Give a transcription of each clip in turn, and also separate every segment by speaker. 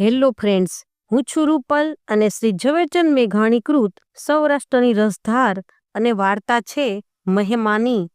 Speaker 1: Hello friends, હું છું રૂપલ અને શ્રી ઝવેરચંદ મેઘાણીકૃત સૌરાષ્ટ્રની રસધાર અને વાર્તા છે મહેમાની.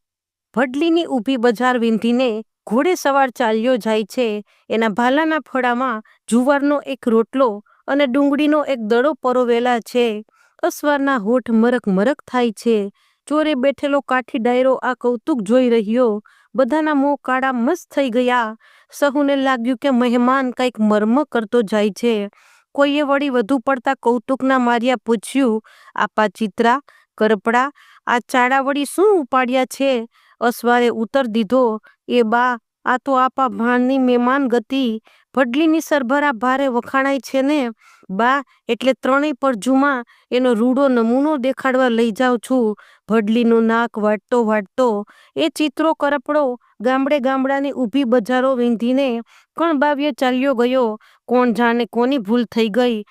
Speaker 1: ભડલીની ઊભી બજાર વીંધીને ઘોડે સવાર ચાલ્યો જાય છે. એના ભાલાના ફળામાં જુવારનો એક રોટલો અને ડુંગળીનો એક દડો પરોવેલા છે. અસવારના હોઠ મરક મરક થાય છે. ચોરે બેઠેલો કાઠી ડાયરો આ કૌતુક જોઈ રહ્યો. બધાના મોં કાળા મસ્ત થઈ ગયા. સહુને લાગ્યું કે મહેમાન કંઈક મર્મ કરતો જાય છે. કોઈએ વળી વધુ પડતા કૌતુકના માર્યા પૂછ્યું, આપા ચિત્રા, કરપડા, આ ચાડા વળી શું ઉપાડ્યા છે? અસવારે ઉતર દીધો. એ બા, આ તો આપા ભાણની મહેમાન ગતિ. ભડલીની સરભરા ભારે વખાણાય છે ને? બા, એટલે ત્રણેય પરજુમાં એનો રૂડો નમૂનો દેખાડવા લઈ જાઉં છું. ભડલીનું નાક વાટતો વાટતો, એ ચિત્રો કરપડો ગામડે ગામડાની ઊભી બજારો વીંધીને કણ બાવ્ય ચાલ્યો ગયો. કોણ જાણે કોની ભૂલ થઈ ગઈ?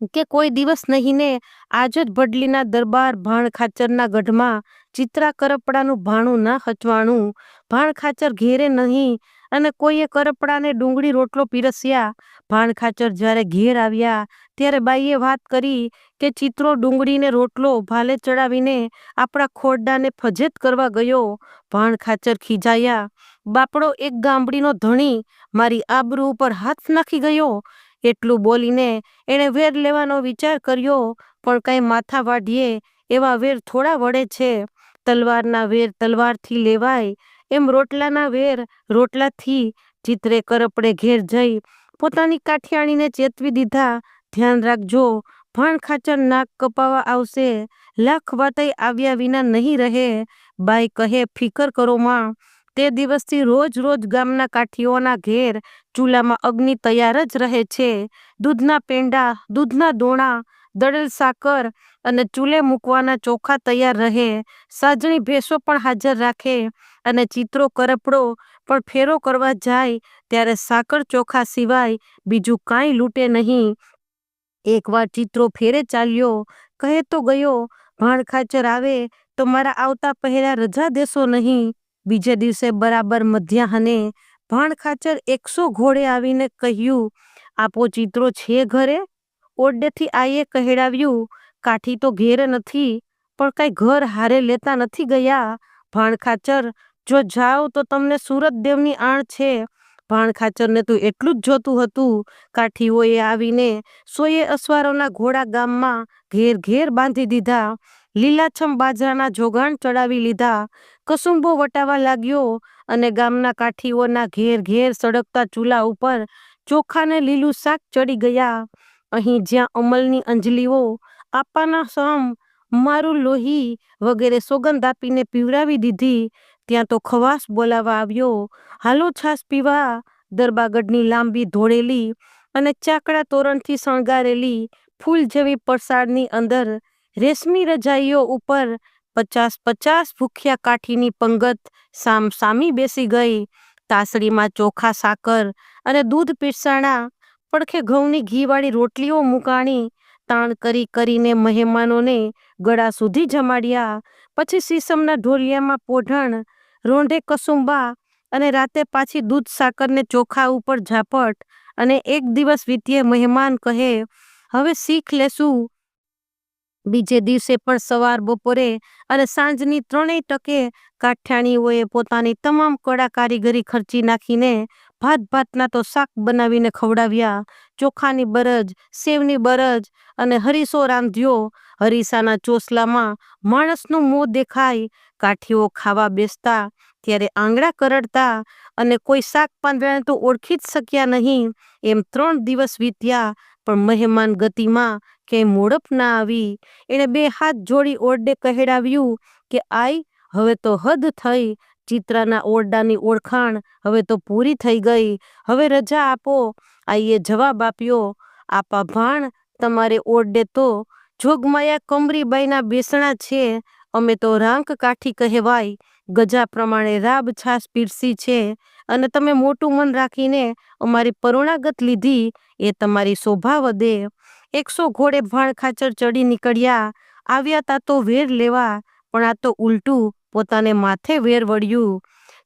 Speaker 1: કે કોઈ દિવસ નહીં ને આજ જ ભડલીના દરબાર ભાણ ખાચરના ગઢમાં ચિત્રા કરપડાનું ભાણું ના હચવાણું. ભાણ ખાચર ઘેરે નહીં અને કોઈએ કરપડાને ડુંગળી રોટલો પીરસ્યા. ભાણ ખાચર જ્યારે ઘેર આવ્યા ત્યારે બાઈએ વાત કરી કે ચિત્રો ડુંગળીને રોટલો ભાલે ચડાવીને આપણા ખોરડાને ફજેત કરવા ગયો. ભાણ ખાચર ખીજાયા. બાપડો એક ગામડીનો ધણી મારી આબરૂ ઉપર હાથ નાખી ગયો. એટલું બોલીને એણે વેર લેવાનો વિચાર કર્યો, પણ કાંઈ માથા વાઢીએ એવા વેર થોડા વળે છે. તલવારના વેર તલવારથી લેવાય, એમ રોટલાના વેર રોટલાથી ચિત્રે કરપડે ઘેર જઈ પોતાની કાઠિયાણીને ચેતવી દીધા. ધ્યાન રાખજો, ભાણ ખાચર નાક કપાવા આવશે, લાખ વાતય આવ્યા વિના નહીં રહે. બાઈ કહે, ફિકર કરો માં તે દિવસથી રોજ રોજ ગામના કાઠીઓના ઘેર ચૂલામાં અગ્નિ તૈયાર જ રહે છે. દૂધના પેંડા, દૂધના દોણા, દળેલ સાકર અને ચૂલે મૂકવાના ચોખા તૈયાર રહે. સાજણી ભેંસો પણ હાજર રાખે અને ચિત્રો, કરપડો પણ ફેરો કરવા જાય ત્યારે સાકર ચોખા સિવાય બીજું કાંઈ લૂંટે નહીં. એકવાર ચિત્રો ફેરે ચાલ્યો, કહે તો ગયો, ભાણ ખાચર આવે તો મારા આવતા પહેલા રજા દેશો નહીં. બીજે દિવસે બરાબર મધ્યાહને ભાણ ખાચર એકસો ઘોડે આવીને કહ્યું, આપો ચિત્રો છે ઘરે? ઓરડેથી આઈએ કહેડાવ્યું, કાઠી તો ઘેર નથી, પણ કાંઈ ઘર હારે લેતા નથી ગયા. ભાણ ખાચર, જો જાઓ તો તમને સુરત દેવની આણ છે. ભાણ ખાચરને તો એટલું જ જોતું હતું. કાઠીઓએ આવીને સોયે અસવારોના ઘોડા ગામમાં ઘેર ઘેર બાંધી દીધા. લીલાછમ બાજરાના જોગાણ ચડાવી લીધા. કસુંબો વટાવા લાગ્યો અને ગામના કાઠીઓના ઘેર ઘેર સળગતા ચૂલા ઉપર ચોખાને લીલું શાક ચડી ગયા. અહીં જ્યાં અમલની અંજલીઓ આપવાના સમ, મારું લોહી વગેરે સોગંદ આપીને પીવડાવી દીધી. ત્યાં તો ખવાસ બોલાવા આવ્યો. હાલો છાસ પીવા. દરબાગઢની લાંબી ધોળેલી અને ચાકડા તોરણથી શણગારેલી ફૂલ જેવી પરસાળની અંદર રેશમી રજાઈઓ ઉપર પચાસ પચાસ ભૂખ્યા કાઠીની પંગત સામ સામી બેસી ગઈ. તાસડીમાં ચોખા, સાકર અને દૂધ પીરસાણા, પડખે ઘઉંની ઘીવાળી રોટલીઓ મુકાણી, તાણ કરી કરીને મહેમાનોને ગળા સુધી જમાડ્યા. પછી સીસમના ઢોલિયામાં પોઢણ રોંઢે કસુંબા અને રાતે પાછી દૂધ સાકરને ચોખા ઉપર ઝાપટ અને એક દિવસ વીતીએ મહેમાન કહે, હવે શીખ લેશું. બીજે દિવસે પણ સવાર બપોરે અને સાંજની ત્રણેય ટકે કાઠિયાણીઓએ પોતાની તમામ કળા કારીગરી ખર્ચી નાખીને ભાત ભાતના તો શાક બનાવીને ખવડાવ્યા, ચોખાની બરજ, સેવની બરજ અને હરીસો રાંધ્યો હરીસાના ચોસલામાં માણસનું મોં દેખાય, કાઠીઓ ખાવા બેસતા, ત્યારે આંગળા કરડતા અને કોઈ શાક પાંદડાને તો ઓળખી જ શક્યા નહીં. એમ ત્રણ દિવસ વીત્યા, પણ મહેમાન ગતિમાં ક્યાંય મોડપ ના આવી. એણે બે હાથ જોડી ઓરડે કહેડાવ્યું કે, આઈ, હવે તો હદ થઈ. ચિત્રાના ઓરડાની ઓળખાણ હવે તો પૂરી થઈ ગઈ. હવે રજા આપો. આઈએ જવાબ આપ્યો, આપા ભાણ, તમારે ઓરડે તો જોગમાયા કમરીબાઈના બેસણા છે, અમે તો રાંક કાઠી કહેવાય, ગજા પ્રમાણે રાબ છાસ પીરસી છે, અને તમે મોટું મન રાખીને અમારી પરુણાગત લીધી, એ તમારી શોભા વધે. એકસો ઘોડે ભાણ ખાચર ચડી નીકળ્યા, આવ્યા તા તો વેર લેવા, પણ આ તો ઉલટું પોતાને માથે વેર વળ્યું.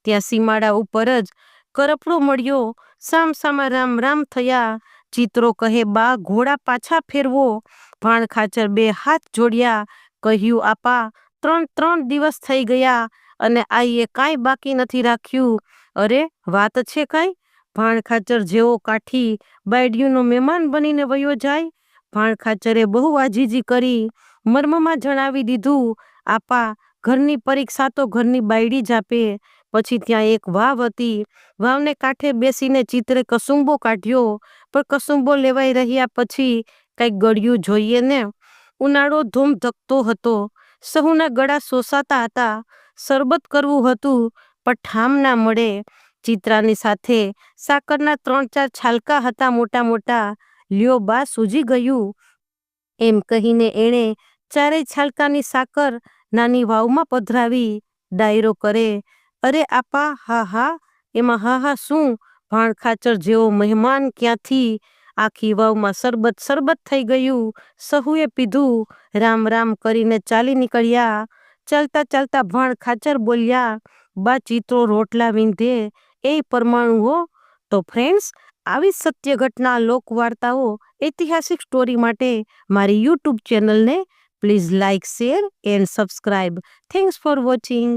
Speaker 1: ત્યાં સીમાડા ઉપર જ કરપડો મળ્યો, સામ સામા રામ રામ થયા ચિત્રો કહે, બા, ઘોડા પાછા ફેરવો. ભાણ ખાચર બે હાથ જોડ્યા, કહ્યું, આપા, ત્રણ ત્રણ દિવસ થઈ ગયા અને આઈએ કાંઈ બાકી નથી રાખ્યું. અરે, વાત છે કાંઈ? ભાણ ખાચર જેવો કાઠી બાયડીયુંનો મહેમાન બનીને વયો જાય. ભાણ ખાચરે બહુ આજીજી કરી, મર્મમાં જણાવી દીધું, આપા, ઘરની પરીક્ષા તો ઘરની બાયડી જ આપે. પછી ત્યાં એક વાવ હતી. વાવને કાંઠે બેસીને ચિત્રે કસુંબો કાઢ્યો. પણ કસુંબો લેવાઈ રહ્યા પછી કંઈક ગળ્યું જોઈએ ને. ઉનાળો ધૂમ ધકતો હતો. સહુના ગળા સોસાતા હતા. શરબત કરવું હતું, પણ ઠામ ના મળે. ચિત્રાની સાથે સાકરના ત્રણ ચાર છાલકા હતા મોટા મોટા. લ્યો બા, સૂજી ગયું. એમ કહીને એણે ચારેય છાલકાની સાકર નાની વાવમાં પધરાવી. ડાયરો કરે. અરે આપા, હા હા, એમાં હા હા, શું? ભાણ ખાચર જેવો મહેમાન ક્યાંથી? આખી વાવમાં સરબત સરબત થઈ ગયું. સહુએ પીધું. રામ રામ કરીને ચાલી નીકળ્યા. ચાલતા ચાલતા ભાણ ખાચર બોલ્યા બા ચિત્રો રોટલા વિંધે. એ પરમાણુ હો. તો ફ્રેન્ડ્સ આવી સત્ય ઘટના લોકવાર્તાઓ, ઐતિહાસિક સ્ટોરી માટે મારી યુટ્યુબ ચેનલને please like share and subscribe thanks for watching